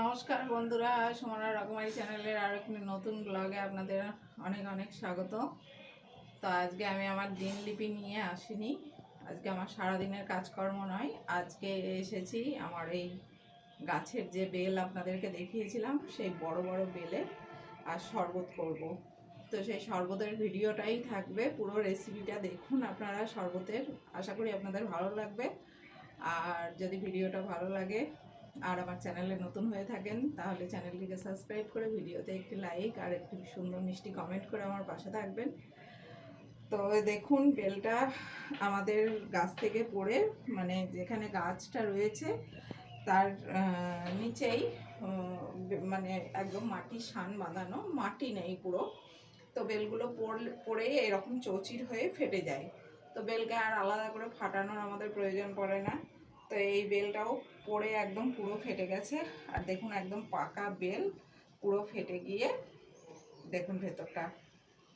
নমস্কার বন্ধুরা, সুমনা রকমারি চ্যানেলের আর একটি নতুন ব্লগে আপনাদের অনেক অনেক স্বাগত। তো আজকে আমি আমার দিনলিপি নিয়ে আসিনি। আজকে আমার সারাদিনের কাজকর্ম নয়, আজকে এসেছি আমার এই গাছের যে বেল আপনাদেরকে দেখিয়েছিলাম, সেই বড় বড় বেলে আর শরবত করব। তো সেই শরবতের ভিডিওটাই থাকবে, পুরো রেসিপিটা দেখুন আপনারা শরবতের। আশা করি আপনাদের ভালো লাগবে। আর যদি ভিডিওটা ভালো লাগে আর আমার চ্যানেলে নতুন হয়ে থাকেন, তাহলে চ্যানেলটিকে সাবস্ক্রাইব করে ভিডিওতে একটি লাইক আর একটি সুন্দর মিষ্টি কমেন্ট করে আমার পাশে থাকবেন। তো দেখুন, বেলটা আমাদের গাছ থেকে পড়ে মানে যেখানে গাছটা রয়েছে, তার নিচেই মানে একদম মাটির শান বাঁধানো, মাটি নেই পুরো। তো বেলগুলো পড়েই এরকম চৌচির হয়ে ফেটে যায়। তো বেলকে আর আলাদা করে ফাটানোর আমাদের প্রয়োজন পড়ে না। তো এই বেলটাও পড়ে একদম পুরো ফেটে গেছে। আর দেখুন, একদম পাকা বেল পুরো ফেটে গিয়ে দেখুন ভেতরটা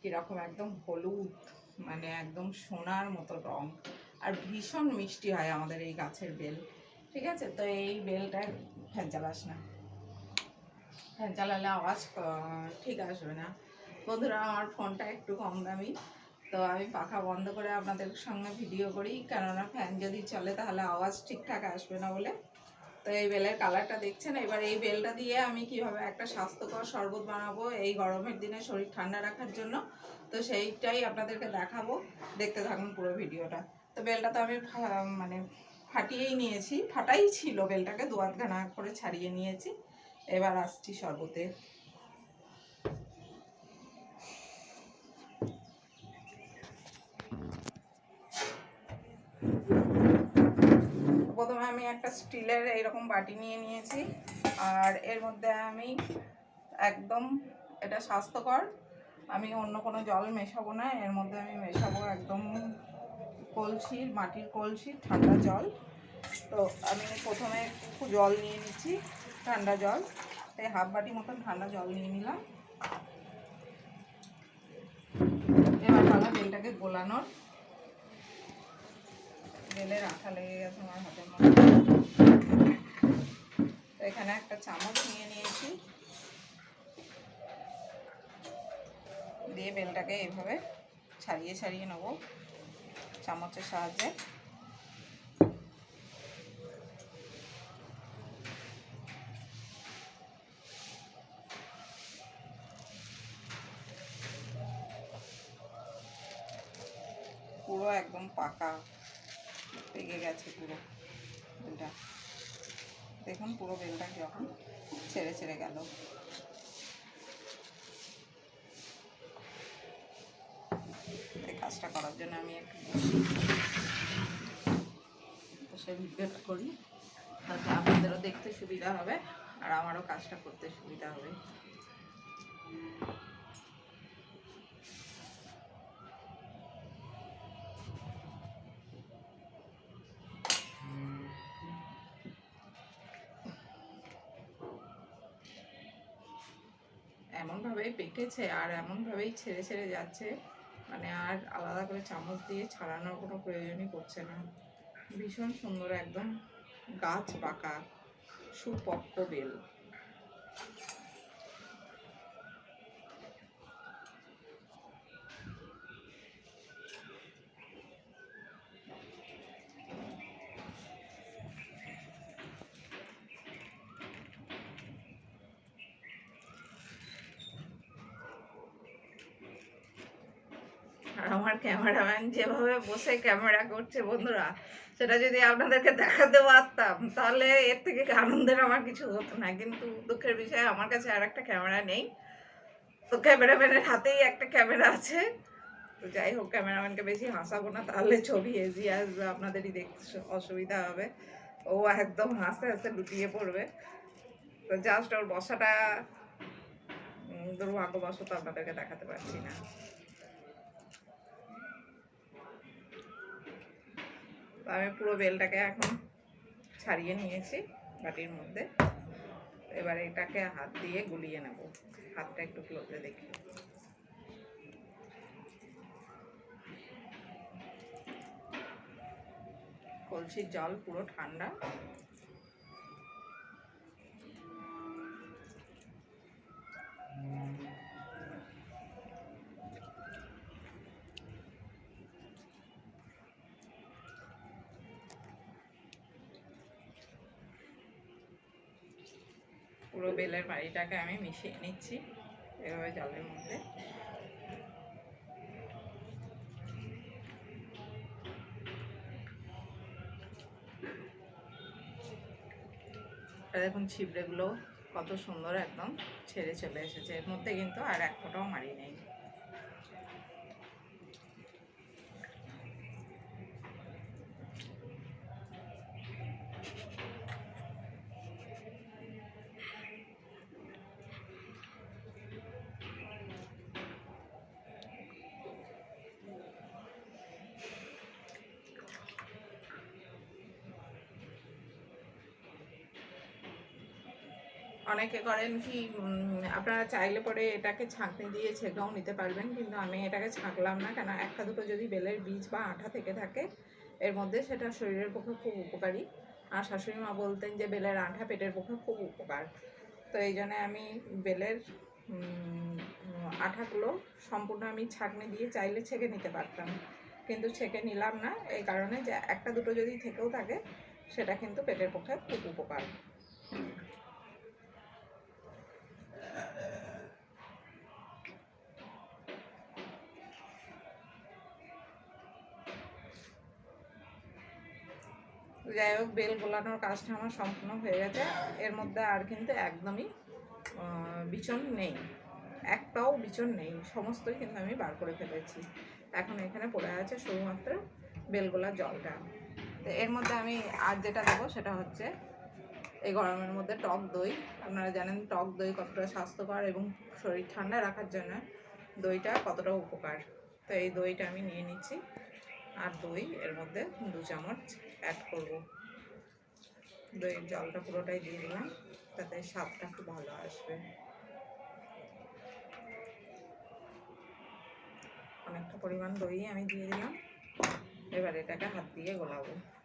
কীরকম একদম হলুদ মানে একদম সোনার মতো রং। আর ভীষণ মিষ্টি হয় আমাদের এই গাছের বেল, ঠিক আছে? তো এই বেলটা ফ্যান চালাস না। ফ্যান চালালে আওয়াজ ঠিক আসবে না। বন্ধুরা, আমার ফোনটা একটু কম দামি। তো আমি পাখা বন্ধ করে আপনাদের সঙ্গে ভিডিও করি, কেননা ফ্যান যদি চলে তাহলে আওয়াজ ঠিকঠাক আসবে না বলে। তো এই বেলের কালারটা দেখছেন? এবার এই বেলটা দিয়ে আমি কীভাবে একটা স্বাস্থ্যকর শরবত বানাবো এই গরমের দিনে শরীর ঠান্ডা রাখার জন্য? তো সেইটাই আপনাদেরকে দেখাবো। দেখতে থাকুন পুরো ভিডিওটা তো বেলটা তো আমি মানে ফাটিয়েই নিয়েছি, ফাটাই ছিল বেলটাকে, দু আধখানা করে ছাড়িয়ে নিয়েছি। এবার আসছি শরবতে। প্রথমে আমি একটা স্টিলের এইরকম বাটি নিয়ে নিয়েছি। আর এর মধ্যে আমি একদম এটা স্বাস্থ্যকর। আমি অন্য কোনো জল মেশাবো না, এর মধ্যে আমি মেশাবো একদম কলসির, মাটির কলসির ঠান্ডা জল। তো আমি প্রথমে একটু জল নিয়ে নিচ্ছি, ঠান্ডা জল। এই হাফ বাটি মতন ঠান্ডা জল নিয়ে নিলাম। এবার পালা বেলটাকে গোলানোর বেলের আঠা লেগে গেছে আমার হাতের মধ্যে। তো এখানে একটা চামচ নিয়ে নিয়েছি। দিয়ে বেলটাকে এইভাবে ছাড়িয়ে ছাড়িয়ে নেব চামচের সাহায্যে পুরো একদম পাকা পেকে গেছে পুরো বেলটা দেখুন পুরো বেলটা যখন ছেড়ে ছেড়ে গেল। কাজটা করার জন্য আমি একটু ভিডিওটা করি। তাতে আপনাদেরও দেখতে সুবিধা হবে আর আমারও কাজটা করতে সুবিধা হবে। এমনভাবেই পেকেছে আর এমনভাবেই ছেড়ে ছেড়ে যাচ্ছে। মানে আর আলাদা করে চামচ দিয়ে ছাড়ানোর কোনো প্রয়োজনই পড়ছে না। ভীষণ সুন্দর একদম গাছ পাকা সুপক্ক বেল। আমার ক্যামেরাম্যান যেভাবে বসে ক্যামেরা করছে বন্ধুরা, সেটা যদি আপনাদেরকে দেখাতে পারতাম, তাহলে এর থেকে আনন্দের আমার কিছু হতো না। কিন্তু দুঃখের বিষয়ে, আমার কাছে আর একটা ক্যামেরা নেই। তো ক্যামেরাম্যানের হাতেই একটা ক্যামেরা আছে। তো যাই হোক ক্যামেরাম্যানকে বেশি হাসাবো না, তাহলে ছবি এজি আসবে, আপনাদেরই দেখতে অসুবিধা হবে। ও একদম হাসতে হাসতে লুটিয়ে পড়বে। তো জাস্ট ওর বসাটা দুর্ভাগ্যবশত আপনাদেরকে দেখাতে পারছি না। আমি পুরো বেলটাকে এখন ছাড়িয়ে নিয়েছি বাটির মধ্যে। এবার এটাকে হাত দিয়ে গুলিয়ে নেব। হাতটা একটু ক্লোজে দেখি। কলসির জল পুরো ঠান্ডা। পুরো বেলের বাড়িটাকে আমি মিশিয়ে নিচ্ছি এভাবে জলের মধ্যে। দেখুন ছিবড়েগুলো কত সুন্দর একদম ছেড়ে চলে এসেছে। এর মধ্যে কিন্তু আর এক ফোটাও মারি নেই। অনেকে করেন কি আপনারা চাইলে পরে এটাকে ছাঁকনি দিয়ে ছেঁকাও নিতে পারবেন, কিন্তু আমি এটাকে ছাঁকলাম না। কেন, একটা দুটো যদি বেলের বীজ বা আঠা থেকে থাকে, এর মধ্যে সেটা শরীরের পক্ষে খুব উপকারী। আর শাশুড়ি মা বলতেন যে, বেলের আঠা পেটের পক্ষে খুব উপকার। তো এই জন্যে আমি বেলের আঠাগুলো সম্পূর্ণ আমি ছাঁকনি দিয়ে চাইলে ছেঁকে নিতে পারতাম। কিন্তু ছেঁকে নিলাম না, এই কারণে যে, একটা দুটো যদি থেকেও থাকে, সেটা কিন্তু পেটের পক্ষে খুব উপকার। যাই হোক, বেল গোলানোর কাজটা আমার সম্পূর্ণ হয়ে গেছে। এর মধ্যে আর কিন্তু একদমই বিচন নেই। একটাও বিচন নেই। সমস্তই কিন্তু আমি বার করে ফেলেছি। এখন এখানে পড়ে আছে শুধুমাত্র বেলগোলার জলটা। তো এর মধ্যে আমি আর যেটা দেবো সেটা হচ্ছে এই গরমের মধ্যে টক দই। আপনারা জানেন টক দই কতটা স্বাস্থ্যকর এবং শরীর ঠান্ডা রাখার জন্য দইটা কতটা উপকার। তো এই দইটা আমি নিয়ে নিচ্ছি। আর দই, এর মধ্যে দু চামচ অ্যাড করব। দই, জলটা পুরোটাই দিয়ে দিলাম, তাতে স্বাদটা খুব ভালো আসবে। অনেকটা পরিমাণ দই আমি দিয়ে দিলাম। এবার এটাকে হাত দিয়ে গোলাবো।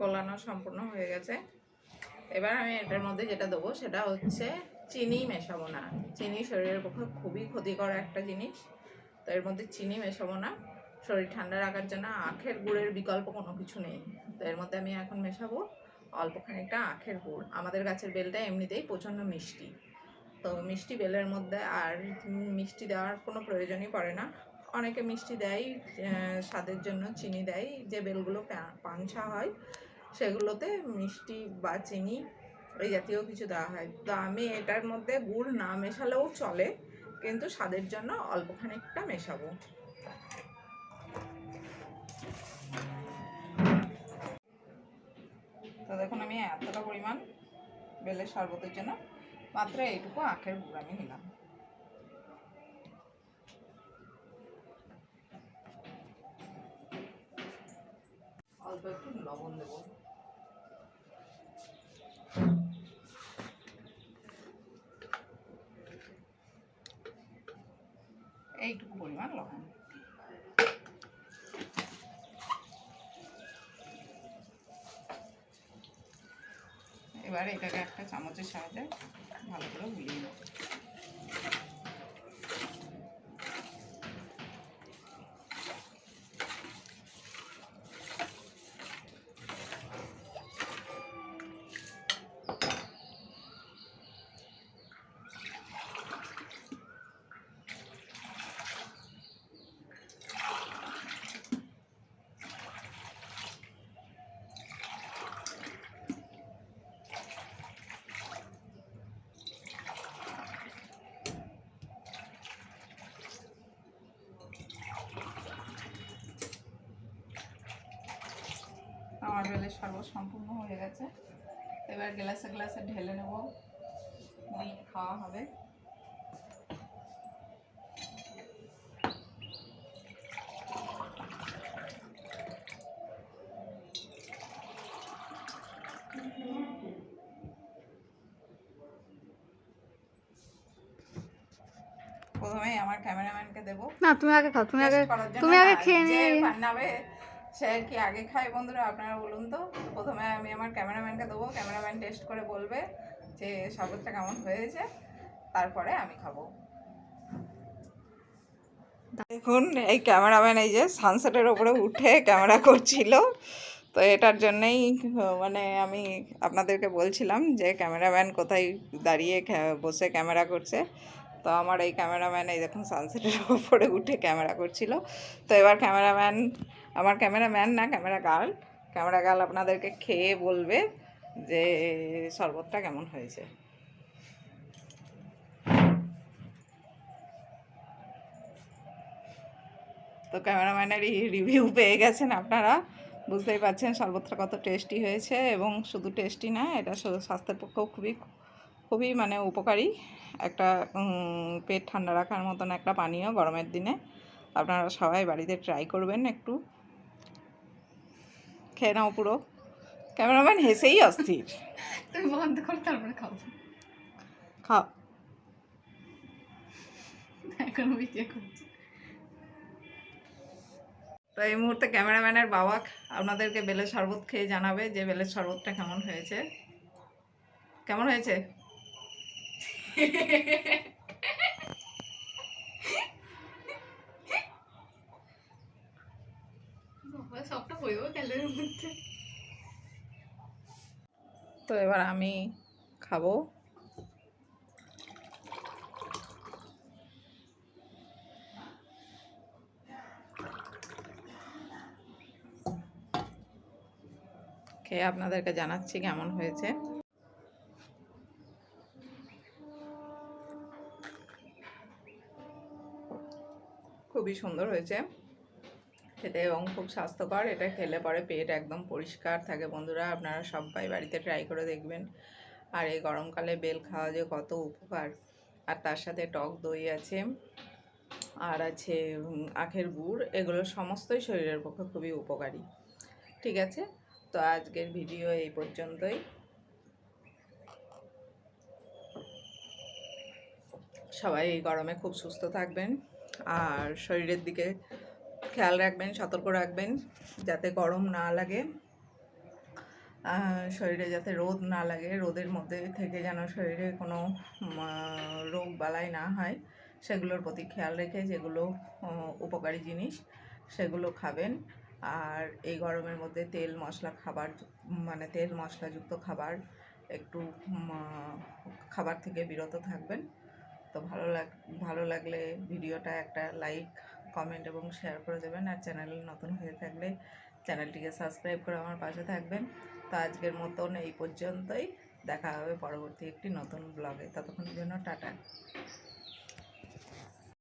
গলানো সম্পূর্ণ হয়ে গেছে। এবার আমি এটার মধ্যে যেটা দেবো, সেটা হচ্ছে চিনি মেশাবো না। চিনি শরীরের পক্ষে খুবই ক্ষতিকর একটা জিনিস। তো এর মধ্যে চিনি মেশাবো না। শরীর ঠান্ডা রাখার জন্য আখের গুড়ের বিকল্প কোনো কিছু নেই। তো এর মধ্যে আমি এখন মেশাবো অল্প খানিকটা আখের গুড়। আমাদের গাছের বেলটা এমনিতেই প্রচণ্ড মিষ্টি। তো মিষ্টি বেলের মধ্যে আর মিষ্টি দেওয়ার কোনো প্রয়োজনই পড়ে না। অনেকে মিষ্টি দেয় স্বাদের জন্য চিনি দেয়। যে বেলগুলো পাঞ্ছা হয় সেগুলোতে মিষ্টি বা চিনি এই জাতীয় কিছু দেওয়া হয়। তো আমি এটার মধ্যে গুড় না মেশালেও চলে, কিন্তু স্বাদের জন্য অল্প খানিকটা মেশাবো। তো দেখুন, আমি এতটা পরিমাণ বেলের শরবতের জন্য মাত্র এইটুকু আখের গুড় আমি নিলাম। অল্প একটু লবণ দেবো এইটুকু পরিমাণ লবণ এবার এটাকে একটা চামচের সাহায্যে ভালো করে গুলিয়ে মানে জলের শরবত সম্পূর্ণ হয়ে গেছে। এবার গ্লাসে গ্লাসে ঢেলে নেব। নিয়ে খাওয়া হবে। প্রথমে আমার ক্যামেরাম্যানকে দেবো। না তুমি আগে খাও তুমি আগে তুমি আগে খেয়ে নিয়ে সে কি আগে খায়। বন্ধুরা আপনারা বলুন তো প্রথমে আমি আমার ক্যামেরাম্যানকে দেবো, ক্যামেরাম্যান টেস্ট করে বলবে যে শরবতটা কেমন হয়েছে, তারপরে আমি খাব। দেখুন, এই ক্যামেরাম্যান এই যে সানসেটের ওপরে উঠে ক্যামেরা করছিল। তো এটার জন্যই মানে আমি আপনাদেরকে বলছিলাম যে ক্যামেরাম্যান কোথায় দাঁড়িয়ে বসে ক্যামেরা করছে। তো আমার এই ক্যামেরাম্যান এই দেখুন সানসেটের ওপরে উঠে ক্যামেরা করছিল। তো এবার ক্যামেরাম্যান, আমার ক্যামেরাম্যান না, ক্যামেরা গার্ল। ক্যামেরা গার্ল আপনাদেরকে খেয়ে বলবে যে শরবতটা কেমন হয়েছে। তো ক্যামেরাম্যানের রিভিউ পেয়ে গেছেন আপনারা। বুঝতেই পারছেন শরবতটা কত টেস্টি হয়েছে এবং শুধু টেস্টি না, এটা স্বাস্থ্যের পক্ষেও খুবই খুবই মানে উপকারী। একটা পেট ঠান্ডা রাখার মতন একটা পানীয় গরমের দিনে। আপনারা সবাই বাড়িতে ট্রাই করবেন একটু। খেয়ে নাও পুরো। ক্যামেরাম্যান হেসেই অস্থির। তুমি বন্ধ করো তারপরে খাও। খাও। এখন ভিডিও করছি। তো এই মুহূর্তে ক্যামেরাম্যানের বাবা আপনাদেরকে বেলের শরবত খেয়ে জানাবে যে বেলের শরবতটা কেমন হয়েছে। কেমন হয়েছে? তো এবার আমি খাব। খেয়ে আপনাদেরকে জানাচ্ছি কেমন হয়েছে। খুবই সুন্দর হয়েছে। খেতে এবং খুব স্বাস্থ্যকর। এটা খেলে পরে পেট একদম পরিষ্কার থাকে বন্ধুরা। আপনারা সবাই বাড়িতে ট্রাই করে দেখবেন। আর এই গরমকালে বেল খাওয়া যে কত উপকার। আর তার সাথে টক দই আছে। আর আছে আখের গুড়। এগুলো সমস্তই শরীরের পক্ষে খুবই উপকারী। ঠিক আছে? তো আজকের ভিডিও এই পর্যন্তই। সবাই এই গরমে খুব সুস্থ থাকবেন। আর শরীরের দিকে খেয়াল রাখবেন, সতর্ক রাখবেন যাতে গরম না লাগে। শরীরে যাতে রোদ না লাগে, রোদের মধ্যে থেকে যেন শরীরে কোনো রোগ বালাই না হয়, সেগুলোর প্রতি খেয়াল রেখে যেগুলো উপকারী জিনিস সেগুলো খাবেন। আর এই গরমের মধ্যে তেল মশলা খাবার মানে তেল মশলাযুক্ত খাবার একটু খাবার থেকে বিরত থাকবেন। তো ভালো লাগ, ভালো লাগলে ভিডিওটা একটা লাইক কমেন্ট এবং শেয়ার করে দেবেন আর চ্যানেল নতুন হয়ে থাকলে চ্যানেলটিকে সাবস্ক্রাইব করে আমার পাশে থাকবেন। তো আজকের মতন এই পর্যন্তই। দেখা হবে পরবর্তী একটি নতুন ব্লগে ততক্ষণের জন্য টাটা।